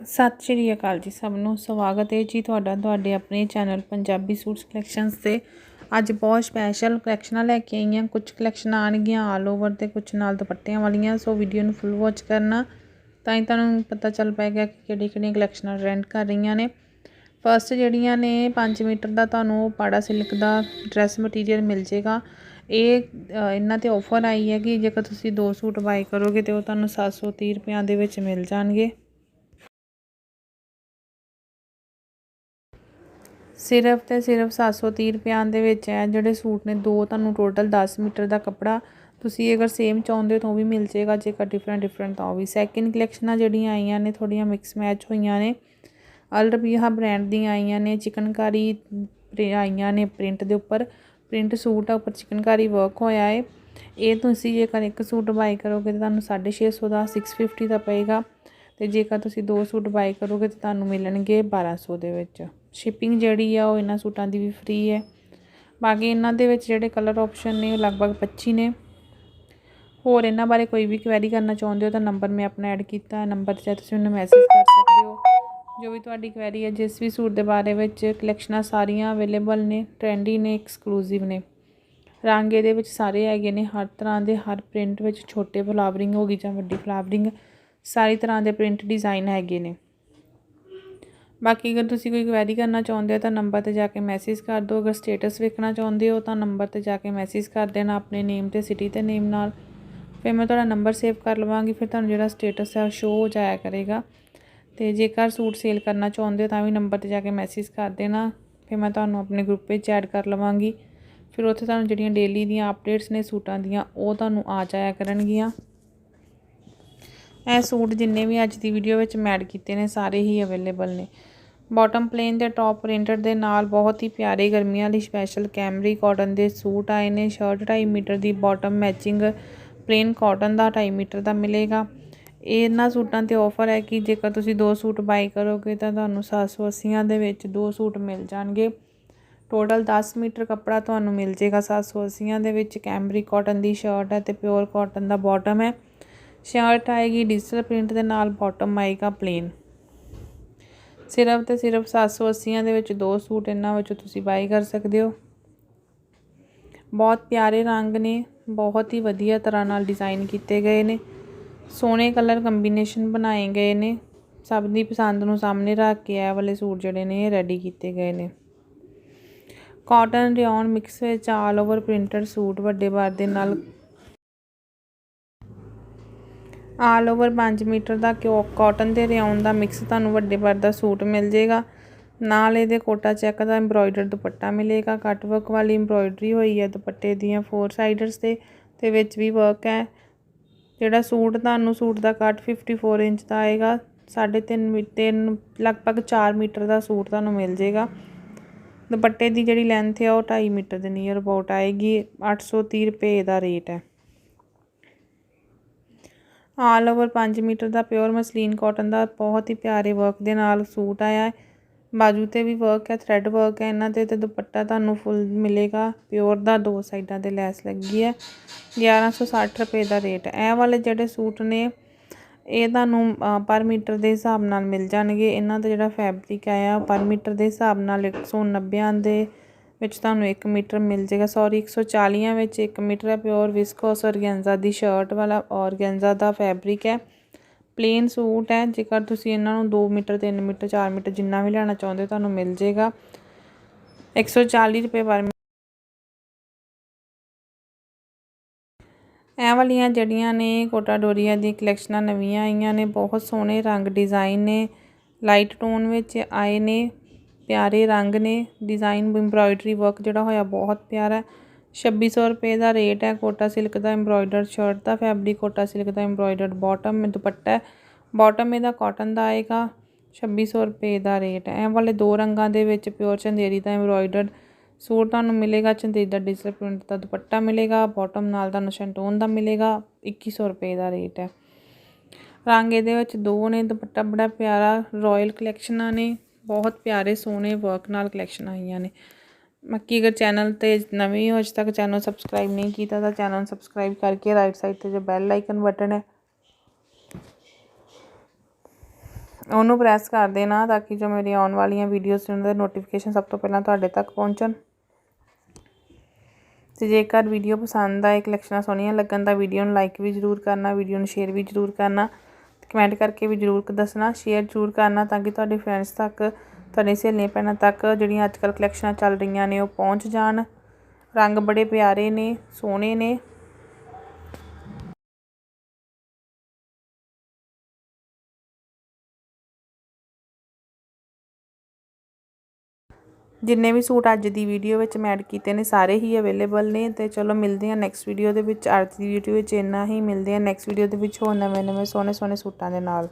ਸਤਿ ਸ਼੍ਰੀ ਅਕਾਲ ਜੀ ਸਭ ਨੂੰ। ਸਵਾਗਤ ਹੈ ਜੀ ਤੁਹਾਡਾ, ਤੁਹਾਡੇ ਆਪਣੇ ਚੈਨਲ ਪੰਜਾਬੀ ਸੂਟਸ ਕਲੈਕਸ਼ਨਸ ਤੇ। ਅੱਜ ਬਹੁਤ ਸਪੈਸ਼ਲ ਕਲੈਕਸ਼ਨਾਂ ਲੈ ਕੇ ਆਈਆਂ ਹਾਂ। ਕੁਝ ਕਲੈਕਸ਼ਨਾਂ ਆਣਗੀਆਂ ਆਲ ਓਵਰ ਤੇ ਕੁਝ ਨਾਲ ਦੁਪੱਟਿਆਂ ਵਾਲੀਆਂ। ਸੋ ਵੀਡੀਓ ਨੂੰ ਫੁੱਲ ਵਾਚ ਕਰਨਾ। ਤਾਂ ਹੀ ਤੁਹਾਨੂੰ ਪਤਾ ਚੱਲ ਪਾਏਗਾ ਕਿ ਕਿਹੜੀ ਕਿਹੜੀਆਂ ਕਲੈਕਸ਼ਨਾਂ ਟ੍ਰੈਂਡ ਕਰ ਰਹੀਆਂ ਨੇ। ਫਸਟ ਜਿਹੜੀਆਂ ਨੇ 5 ਮੀਟਰ ਦਾ ਤੁਹਾਨੂੰ ਪਾੜਾ ਸਿਲਕ ਦਾ ਡਰੈਸ ਮਟੀਰੀਅਲ ਮਿਲ ਜੇਗਾ ਇਹ ਇਹਨਾਂ ਤੇ ਆਫਰ ਆਈ ਹੈ ਕਿ ਜੇਕਰ ਤੁਸੀਂ ਦੋ ਸੂਟ ਬਾਈ ਕਰੋਗੇ ਤੇ ਉਹ ਤੁਹਾਨੂੰ 730 ਰੁਪਿਆਂ ਦੇ ਵਿੱਚ ਮਿਲ ਜਾਣਗੇ। ਸਿਰਫ ਤੇ ਸਿਰਫ 730 ਰੁਪਿਆਂ ਦੇ ਵਿੱਚ ਹੈ, ਜਿਹੜੇ ਸੂਟ ਨੇ, ਦੋ ਤੁਹਾਨੂੰ ਟੋਟਲ 10 ਮੀਟਰ ਦਾ ਕੱਪੜਾ ਤੁਸੀਂ ਅਗਰ ਸੇਮ ਚਾਹੁੰਦੇ ਹੋ ਤਾਂ ਉਹ ਵੀ ਮਿਲ ਜੇਗਾ ਜੇਕਰ ਡਿਫਰੈਂਟ ਡਿਫਰੈਂਟ ਤਾਂ ਉਹ ਵੀ। ਸੈਕਿੰਡ ਕਲੈਕਸ਼ਨਾਂ ਜਿਹੜੀਆਂ ਆਈਆਂ ਨੇ ਥੋੜੀਆਂ ਮਿਕਸ ਮੈਚ ਹੋਈਆਂ ਨੇ। ਅਲਰਬੀਹਾ ਬ੍ਰਾਂਡ ਦੀਆਂ ਆਈਆਂ ਨੇ, ਚਿਕਨਕਾਰੀ ਪ੍ਰਿ- ਆਈਆਂ ਨੇ ਪ੍ਰਿੰਟ ਦੇ ਉੱਪਰ। ਪ੍ਰਿੰਟ ਸੂਟ ਆ, ਉੱਪਰ ਚਿਕਨਕਾਰੀ ਵਰਕ ਹੋਇਆ ਹੈ ਇਹ ਤੁਸੀਂ ਜੇਕਰ ਇੱਕ ਸੂਟ ਬਾਈ ਕਰੋਗੇ ਤਾਂ ਤੁਹਾਨੂੰ 650 ਦਾ 650 ਦਾ ਪਏਗਾ। ਅਤੇ ਜੇਕਰ ਤੁਸੀਂ ਦੋ ਸੂਟ ਬਾਏ ਕਰੋਗੇ ਤਾਂ ਤੁਹਾਨੂੰ ਮਿਲਣਗੇ 1200 ਦੇ ਵਿੱਚ। ਸ਼ਿਪਿੰਗ ਜਿਹੜੀ ਆ ਉਹ ਇਹਨਾਂ ਸੂਟਾਂ ਦੀ ਵੀ ਫ੍ਰੀ ਹੈ। ਬਾਕੀ ਇਹਨਾਂ ਦੇ ਵਿੱਚ ਜਿਹੜੇ ਕਲਰ ਆਪਸ਼ਨ ਨੇ ਉਹ ਲਗਭਗ 25 ਨੇ। ਹੋਰ ਇਹਨਾਂ ਬਾਰੇ ਕੋਈ ਵੀ ਕੁਐਰੀ ਕਰਨਾ ਚਾਹੁੰਦੇ ਹੋ ਤਾਂ ਨੰਬਰ ਮੈਂ ਆਪਣਾ ਐਡ ਕੀਤਾ। ਨੰਬਰ 'ਤੇ ਤੁਸੀਂ ਮੈਨੂੰ ਮੈਸੇਜ ਕਰ ਸਕਦੇ ਹੋ। ਜੋ ਵੀ ਤੁਹਾਡੀ ਕੁਐਰੀ ਹੈ, ਜਿਸ ਵੀ ਸੂਟ ਦੇ ਬਾਰੇ ਵਿੱਚ ਕਲੈਕਸ਼ਨਾਂ ਸਾਰੀਆਂ ਅਵੇਲੇਬਲ ਨੇ ਟ੍ਰੈਂਡੀ ਨੇ ਐਕਸਕਲੂਸਿਵ ਨੇ। ਰੰਗ ਇਹਦੇ ਵਿੱਚ ਸਾਰੇ ਹੈਗੇ ਨੇ। ਹਰ ਤਰ੍ਹਾਂ ਦੇ, ਹਰ ਪ੍ਰਿੰਟ ਵਿੱਚ ਛੋਟੇ ਫਲਾਵਰਿੰਗ ਹੋ ਗਈ ਜਾਂ ਵੱਡੀ ਫਲਾਵਰਿੰਗ ਸਾਰੀ ਤਰ੍ਹਾਂ ਦੇ ਪ੍ਰਿੰਟ ਡਿਜ਼ਾਈਨ ਹੈਗੇ ਨੇ। ਬਾਕੀ ਅਗਰ ਤੁਸੀਂ ਕੋਈ ਕੁਐਰੀ ਕਰਨਾ ਚਾਹੁੰਦੇ ਹੋ ਤਾਂ ਨੰਬਰ ਤੇ ਜਾ ਕੇ ਮੈਸੇਜ ਕਰ ਦਿਓ। ਅਗਰ ਸਟੇਟਸ ਵੇਖਣਾ ਚਾਹੁੰਦੇ ਹੋ ਤਾਂ ਨੰਬਰ ਤੇ ਜਾ ਕੇ ਮੈਸੇਜ ਕਰ ਦੇਣਾ ਆਪਣੇ ਨੇਮ ਤੇ ਸਿਟੀ ਤੇ ਨੇਮ ਨਾਲ। ਫਿਰ ਮੈਂ ਤੁਹਾਡਾ ਨੰਬਰ ਸੇਵ ਕਰ ਲਵਾਂਗੀ, ਫਿਰ ਤੁਹਾਨੂੰ ਜਿਹੜਾ ਸਟੇਟਸ ਹੈ ਉਹ ਸ਼ੋ ਹੋ ਜਾਇਆ ਕਰੇਗਾ। ਤੇ ਜੇਕਰ ਸੂਟ ਸੇਲ ਕਰਨਾ ਚਾਹੁੰਦੇ ਹੋ ਤਾਂ ਵੀ ਨੰਬਰ ਤੇ ਜਾ ਕੇ ਮੈਸੇਜ ਕਰ ਦੇਣਾ। ਫਿਰ ਮੈਂ ਤੁਹਾਨੂੰ ਆਪਣੇ ਗਰੁੱਪ ਵਿੱਚ ਐਡ ਕਰ ਲਵਾਂਗੀ। ਫਿਰ ਉੱਥੇ ਤੁਹਾਨੂੰ ਜਿਹੜੀਆਂ ਡੇਲੀ ਦੀਆਂ ਅਪਡੇਟਸ ਨੇ ਸੂਟਾਂ ਦੀਆਂ, ਉਹ ਤੁਹਾਨੂੰ ਆ ਜਾਇਆ ਕਰਨਗੀਆਂ। ਇਹ ਸੂਟ ਜਿੰਨੇ ਵੀ ਅੱਜ ਦੀ ਵੀਡੀਓ ਵਿੱਚ ਮੈਂ ਐਡ ਕੀਤੇ ਨੇ, ਸਾਰੇ ਹੀ ਅਵੇਲੇਬਲ ਨੇ। ਬਾਟਮ ਪਲੇਨ ਦੇ ਟੌਪ ਪ੍ਰਿੰਟਡ ਦੇ ਨਾਲ ਬਹੁਤ ਹੀ ਪਿਆਰੇ ਗਰਮੀਆਂ ਲਈ ਸਪੈਸ਼ਲ ਕੈਮਰੀ ਕਾਟਨ ਦੇ ਸੂਟ ਆਏ ਨੇ। ਸ਼ਰਟ 2.5 ਮੀਟਰ ਦੀ ਬਾਟਮ ਮੈਚਿੰਗ ਪਲੇਨ ਕਾਟਨ ਦਾ 2.5 ਮੀਟਰ ਦਾ ਮਿਲੇਗਾ। ਇਹਨਾਂ ਸੂਟਾਂ ਤੇ ਆਫਰ ਹੈ ਕਿ ਜੇਕਰ ਤੁਸੀਂ ਦੋ ਸੂਟ ਬਾਈ ਕਰੋਗੇ ਤਾਂ ਤੁਹਾਨੂੰ 780 ਦੇ ਵਿੱਚ ਦੋ ਸੂਟ ਮਿਲ ਜਾਣਗੇ। ਟੋਟਲ 10 ਮੀਟਰ ਕੱਪੜਾ ਤੁਹਾਨੂੰ ਮਿਲ ਜੇਗਾ 780 ਦੇ ਵਿੱਚ। ਕੈਮਰੀ ਕਾਟਨ ਦੀ ਸ਼ਰਟ ਹੈ ਤੇ ਪਿਓਰ ਕਾਟਨ ਦਾ ਬਾਟਮ ਹੈ। ਸ਼ਰਟ ਆਏਗੀ ਡਿਜੀਟਲ ਪ੍ਰਿੰਟ ਦੇ ਨਾਲ ਬਾਟਮ ਆਏਗਾ ਪਲੇਨ ਸਿਰਫ ਤੇ ਸਿਰਫ 780 ਦੇ ਵਿੱਚ ਦੋ ਸੂਟ ਇਹਨਾਂ ਵਿੱਚੋਂ ਤੁਸੀਂ ਬਾਈ ਕਰ ਸਕਦੇ ਹੋ। ਬਹੁਤ ਪਿਆਰੇ ਰੰਗ ਨੇ, ਬਹੁਤ ਹੀ ਵਧੀਆ ਤਰ੍ਹਾਂ ਨਾਲ ਡਿਜ਼ਾਈਨ ਕੀਤੇ ਗਏ ਨੇ। ਸੋਹਣੇ ਕਲਰ ਕੰਬੀਨੇਸ਼ਨ ਬਣਾਏ ਗਏ ਨੇ। ਸਭ ਦੀ ਪਸੰਦ ਨੂੰ ਸਾਹਮਣੇ ਰੱਖ ਕੇ ਇਹ ਵਾਲੇ ਸੂਟ ਜਿਹੜੇ ਨੇ ਰੈਡੀ ਕੀਤੇ ਗਏ ਨੇ। ਕਾਟਨ ਰਿਓਨ ਮਿਕਸ ਵਿੱਚ ਆਲ ਓਵਰ ਪ੍ਰਿੰਟਡ ਸੂਟ ਵੱਡੇ ਬਾਰ ਦੇ ਨਾਲ ਆਲ ਓਵਰ 5 ਮੀਟਰ ਦਾ ਕਿਉ ਕਾਟਨ ਦੇ ਰਿਓਨ ਦਾ ਮਿਕਸ ਤੁਹਾਨੂੰ ਵੱਡੇ ਬਾਰ ਦਾ ਸੂਟ ਮਿਲ ਜੇਗਾ ਨਾਲ ਇਹਦੇ ਕੋਟਾ ਚੈੱਕ ਦਾ ਐਮਬ੍ਰੋਇਡਰ ਦੁਪੱਟਾ ਮਿਲੇਗਾ। ਕੱਟ ਵਰਕ ਵਾਲੀ ਐਮਬ੍ਰੋਇਡਰੀ ਹੋਈ ਹੈ ਦੁਪੱਟੇ ਦੀਆਂ ਫੋਰ ਸਾਈਡਰਸ ਤੇ ਤੇ ਵਿੱਚ ਵੀ ਵਰਕ ਹੈ। ਜਿਹੜਾ ਸੂਟ ਤੁਹਾਨੂੰ ਸੂਟ ਦਾ ਕੱਟ 54 ਇੰਚ ਦਾ ਆਏਗਾ 3.5 ਮੀਟਰ ਲਗਭਗ 4 ਮੀਟਰ ਦਾ ਸੂਟ ਤੁਹਾਨੂੰ ਮਿਲ ਜੇਗਾ ਦੁਪੱਟੇ ਦੀ ਜਿਹੜੀ ਲੈਂਥ ਹੈ ਉਹ 2.5 ਮੀਟਰ ਦੇ ਨੀਅਰ ਅਬਾਊਟ ਆਏਗੀ। 830 ਰੁਪਏ ਦਾ ਰੇਟ ਹੈ। ਆਲ ਓਵਰ 5 ਮੀਟਰ ਦਾ ਪਿਓਰ ਮਸਲੀਨ ਕਾਟਨ ਦਾ ਬਹੁਤ ਹੀ ਪਿਆਰੇ ਵਰਕ ਦੇ ਨਾਲ ਸੂਟ ਆਇਆ ਹੈ। ਬਾਜੂ ਤੇ ਵੀ ਵਰਕ ਹੈ ਥ੍ਰੈਡ ਵਰਕ ਹੈ, ਇਹਨਾਂ ਤੇ ਤੇ ਦੁਪੱਟਾ ਤੁਹਾਨੂੰ ਫੁੱਲ ਮਿਲੇਗਾ। ਪਿਓਰ ਦਾ ਦੋ ਸਾਈਡਾਂ ਤੇ ਲੈਸ ਲੱਗੀ ਹੈ। 1160 ਰੁਪਏ ਦਾ ਰੇਟ ਹੈ। ਇਹ ਵਾਲੇ ਜਿਹੜੇ ਸੂਟ ਨੇ, ਇਹ ਤੁਹਾਨੂੰ ਪਰ ਮੀਟਰ ਦੇ ਹਿਸਾਬ ਨਾਲ ਮਿਲ ਜਾਣਗੇ। ਇਹਨਾਂ ਦਾ ਜਿਹੜਾ ਫੈਬਰਿਕ ਆਇਆ, ਪਰ ਮੀਟਰ ਦੇ ਹਿਸਾਬ ਨਾਲ 190 ਦੇ ਵਿੱਚ ਤੁਹਾਨੂੰ 1 ਮੀਟਰ ਮਿਲ ਜਾਏਗਾ। ਸੌਰੀ 140 ਵਿੱਚ 1 ਮੀਟਰ ਹੈ। ਪਿਓਰ ਵਿਸਕੋਸ ਔਰਗੈਂਜ਼ਾ ਦੀ ਸ਼ਰਟ ਵਾਲਾ ਔਰਗੈਂਜ਼ਾ ਦਾ ਫੈਬਰਿਕ ਹੈ। ਪਲੇਨ ਸੂਟ ਹੈ। ਜੇਕਰ ਤੁਸੀਂ ਇਹਨਾਂ ਨੂੰ 2 ਮੀਟਰ 3 ਮੀਟਰ 4 ਮੀਟਰ ਜਿੰਨਾ ਵੀ ਲੈਣਾ ਚਾਹੁੰਦੇ ਹੋ, ਤੁਹਾਨੂੰ ਮਿਲ ਜਾਏਗਾ। 140 ਰੁਪਏ ਪਰ ਇਹ ਵਾਲੀਆਂ ਜਿਹੜੀਆਂ ਨੇ ਕੋਟਾ ਡੋਰੀਆ ਦੀ ਕਲੈਕਸ਼ਨਾਂ ਨਵੀਆਂ ਆਈਆਂ ਨੇ। ਬਹੁਤ ਸੋਹਣੇ ਰੰਗ, ਡਿਜ਼ਾਈਨ ਨੇ। ਲਾਈਟ ਟੋਨ ਵਿੱਚ ਆਏ ਨੇ। ਪਿਆਰੇ ਰੰਗ ਨੇ ਡਿਜ਼ਾਇਨ ਐਮਬ੍ਰੋਇਡਰੀ ਵਰਕ ਜਿਹੜਾ ਹੋਇਆ ਬਹੁਤ ਪਿਆਰਾ ਛੱਬੀ ਸੌ ਰੁਪਏ ਦਾ ਰੇਟ ਹੈ, ਕੋਟਾ ਸਿਲਕ ਦਾ ਐਮਬ੍ਰੋਇਡਰਡ ਸ਼ਰਟ ਦਾ ਫੈਬਰਿਕ ਕੋਟਾ ਸਿਲਕ ਦਾ ਐਮਬ੍ਰੋਇਡਰਡ ਬਾਟਮ ਦੁਪੱਟਾ ਬਾਟਮ ਇਹਦਾ ਕਾਟਨ ਦਾ ਆਏਗਾ, ਛੱਬੀ ਸੌ ਰੁਪਏ ਦਾ ਰੇਟ ਹੈ। ਇਹ ਵਾਲੇ ਦੋ ਰੰਗਾਂ ਦੇ ਵਿੱਚ ਪਿਓਰ ਚੰਦੇਰੀ ਦਾ ਐਮਬ੍ਰੋਇਡਰਡ ਸੂਟ ਤੁਹਾਨੂੰ ਮਿਲੇਗਾ, ਚੰਦੇਰੀ ਦਾ ਡਿਜੀਟਲ ਪ੍ਰਿੰਟ ਦਾ ਦੁਪੱਟਾ ਮਿਲੇਗਾ ਬਾਟਮ ਨਾਲ ਤੁਹਾਨੂੰ ਸੈਂਟੋਨ ਦਾ ਮਿਲੇਗਾ 2100 ਰੁਪਏ ਦਾ ਰੇਟ ਹੈ। ਰੰਗ ਇਹਦੇ ਵਿੱਚ ਦੋ ਨੇ, ਦੁਪੱਟਾ ਬੜਾ ਪਿਆਰਾ ਰਾਇਲ ਕਲੈਕਸ਼ਨਾਂ ਨੇ। ਬਹੁਤ ਪਿਆਰੇ, ਸੋਹਣੇ ਵਰਕ ਨਾਲ ਕਲੈਕਸ਼ਨ ਆਈਆਂ ਨੇ। ਬਾਕੀ ਅਗਰ ਚੈਨਲ ਤੇ ਨਵੇਂ ਹੋ ਅਜੇ ਤੱਕ ਚੈਨਲ ਸਬਸਕ੍ਰਾਈਬ ਨਹੀਂ ਕੀਤਾ ਤਾਂ ਚੈਨਲ ਨੂੰ ਸਬਸਕ੍ਰਾਈਬ ਕਰਕੇ ਰਾਈਟ ਸਾਈਡ ਤੇ ਜੋ ਬੈਲ ਆਈਕਨ ਬਟਨ ਹੈ, ਉਹਨੂੰ ਪ੍ਰੈਸ ਕਰ ਦੇਣਾ ਤਾਂ ਕਿ ਜੋ ਮੇਰੀ ਆਉਣ ਵਾਲੀਆਂ ਵੀਡੀਓਜ਼ ਨੇ ਉਹਨਾਂ ਦੇ ਨੋਟੀਫਿਕੇਸ਼ਨ ਸਭ ਤੋਂ ਪਹਿਲਾਂ ਤੁਹਾਡੇ ਤੱਕ ਪਹੁੰਚਣ। ਤੇ ਜੇਕਰ ਵੀਡੀਓ ਪਸੰਦ ਆਏ ਕਲੈਕਸ਼ਨਾਂ ਸੋਹਣੀਆਂ ਲੱਗਣ ਤਾਂ ਵੀਡੀਓ ਨੂੰ ਲਾਈਕ ਵੀ ਜ਼ਰੂਰ ਕਰਨਾ ਵੀਡੀਓ ਨੂੰ ਸ਼ੇਅਰ ਵੀ ਜ਼ਰੂਰ ਕਰਨਾ। ਕਮੈਂਟ ਕਰਕੇ ਵੀ ਜ਼ਰੂਰ ਦੱਸਣਾ ਸ਼ੇਅਰ ਜ਼ਰੂਰ ਕਰਨਾ ਤਾਂ ਕਿ ਤੁਹਾਡੇ ਫਰੈਂਡਸ ਤੱਕ, ਤੁਹਾਡੇ ਸਹੇਲੀਆਂ ਭੈਣਾਂ ਤੱਕ ਜਿਹੜੀਆਂ ਅੱਜ ਕੱਲ੍ਹ ਕਲੈਕਸ਼ਨਾਂ ਚੱਲ ਰਹੀਆਂ ਨੇ ਉਹ ਪਹੁੰਚ ਜਾਣ। ਰੰਗ ਬੜੇ ਪਿਆਰੇ ਨੇ, ਸੋਹਣੇ ਨੇ। ਜਿੰਨੇ ਵੀ ਸੂਟ ਅੱਜ ਦੀ ਵੀਡੀਓ ਵਿੱਚ ਮੈਂ ਐਡ ਕੀਤੇ ਨੇ, ਸਾਰੇ ਹੀ ਅਵੇਲੇਬਲ ਨੇ ਤੇ ਚਲੋ ਮਿਲਦੇ ਹਾਂ ਨੈਕਸਟ ਵੀਡੀਓ ਦੇ ਵਿੱਚ। ਅੱਜ ਦੀ ਵੀਡੀਓ ਵਿੱਚ ਇੰਨਾ ਹੀ, ਮਿਲਦੇ ਹਾਂ ਨੈਕਸਟ ਵੀਡੀਓ ਦੇ ਵਿੱਚ ਹੋਰ ਨਵੇਂ ਨਵੇਂ ਸੋਹਣੇ ਸੋਹਣੇ ਸੂਟਾਂ ਦੇ ਨਾਲ।